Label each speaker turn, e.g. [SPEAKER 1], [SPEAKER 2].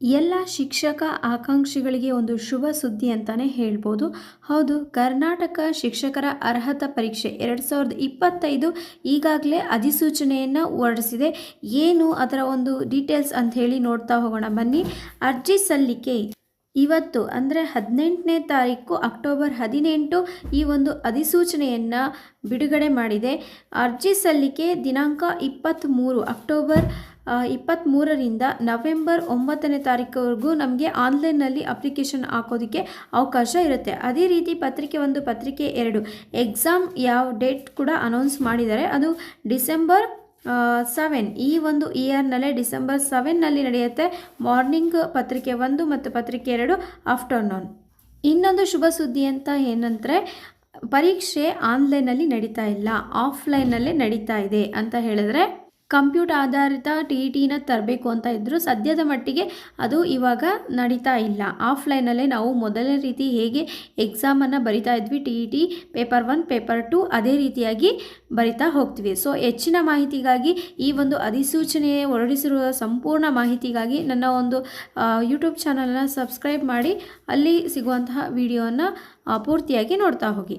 [SPEAKER 1] ಎಲ್ಲ ಶಿಕ್ಷಕ ಆಕಾಂಕ್ಷಿಗಳಿಗೆ ಒಂದು ಶುಭ ಸುದ್ದಿ ಅಂತಲೇ ಹೇಳ್ಬೋದು. ಹೌದು, ಕರ್ನಾಟಕ ಶಿಕ್ಷಕರ ಅರ್ಹತಾ ಪರೀಕ್ಷೆ ಎರಡು ಸಾವಿರದ ಇಪ್ಪತ್ತೈದು ಈಗಾಗಲೇ ಅಧಿಸೂಚನೆಯನ್ನು ಹೊರಡಿಸಿದೆ. ಏನು ಅದರ ಒಂದು ಡೀಟೇಲ್ಸ್ ಅಂತ ಹೇಳಿ ನೋಡ್ತಾ ಹೋಗೋಣ. ಬನ್ನಿ, ಅರ್ಜಿ ಸಲ್ಲಿಕೆ. ಇವತ್ತು ಅಂದರೆ ಹದಿನೆಂಟನೇ ತಾರೀಕು ಅಕ್ಟೋಬರ್ ಹದಿನೆಂಟು ಈ ಒಂದು ಅಧಿಸೂಚನೆಯನ್ನು ಬಿಡುಗಡೆ ಮಾಡಿದೆ. ಅರ್ಜಿ ಸಲ್ಲಿಕೆ ದಿನಾಂಕ ಇಪ್ಪತ್ತ್ಮೂರು ಅಕ್ಟೋಬರ್ ಇಪ್ಪತ್ತ್ಮೂರರಿಂದ ನವೆಂಬರ್ ಒಂಬತ್ತನೇ ತಾರೀಕುವರೆಗೂ ನಮಗೆ ಆನ್ಲೈನ್ನಲ್ಲಿ ಅಪ್ಲಿಕೇಶನ್ ಹಾಕೋದಕ್ಕೆ ಅವಕಾಶ ಇರುತ್ತೆ. ಅದೇ ರೀತಿ ಪತ್ರಿಕೆ ಒಂದು, ಪತ್ರಿಕೆ ಎರಡು, ಎಕ್ಸಾಮ್ ಯಾವ ಡೇಟ್ ಕೂಡ ಅನೌನ್ಸ್ ಮಾಡಿದ್ದಾರೆ. ಅದು ಡಿಸೆಂಬರ್ ಸೆವೆನ್ ಈ ಒಂದು ಇಯರ್ನಲ್ಲೇ ಡಿಸೆಂಬರ್ ಸೆವೆನ್ನಲ್ಲಿ ನಡೆಯುತ್ತೆ ಮಾರ್ನಿಂಗ್ ಪತ್ರಿಕೆ ಒಂದು ಮತ್ತು ಪತ್ರಿಕೆ ಎರಡು, ಆಫ್ಟರ್ನೂನ್. ಇನ್ನೊಂದು ಶುಭ ಸುದ್ದಿ ಅಂತ ಏನಂದರೆ, ಪರೀಕ್ಷೆ ಆನ್ಲೈನಲ್ಲಿ ನಡೀತಾ ಇಲ್ಲ ಆಫ್ಲೈನಲ್ಲೇ ನಡೀತಾ ಇದೆ ಅಂತ ಹೇಳಿದ್ರೆ ಕಂಪ್ಯೂಟರ್ ಆಧಾರಿತ ಟಿ ಇ ಟಿನ ತರಬೇಕು ಅಂತ ಇದ್ದರೂ ಸದ್ಯದ ಮಟ್ಟಿಗೆ ಅದು ಇವಾಗ ನಡೀತಾ ಇಲ್ಲ. ಆಫ್ಲೈನಲ್ಲೇ ನಾವು ಮೊದಲನೇ ರೀತಿ ಹೇಗೆ ಎಕ್ಸಾಮನ್ನು ಬರಿತಾ ಇದ್ವಿ, T E T, paper one, paper two ಅದೇ ರೀತಿಯಾಗಿ ಬರಿತಾ ಹೋಗ್ತೀವಿ. ಸೊ, ಹೆಚ್ಚಿನ ಮಾಹಿತಿಗಾಗಿ ಈ ಒಂದು ಅಧಿಸೂಚನೆ ಹೊರಡಿಸಿರುವ ಸಂಪೂರ್ಣ ಮಾಹಿತಿಗಾಗಿ ನನ್ನ ಒಂದು ಯೂಟ್ಯೂಬ್ ಚಾನಲನ್ನು ಸಬ್ಸ್ಕ್ರೈಬ್ ಮಾಡಿ, ಅಲ್ಲಿ ಸಿಗುವಂತಹ ವಿಡಿಯೋನ ಪೂರ್ತಿಯಾಗಿ ನೋಡ್ತಾ ಹೋಗಿ.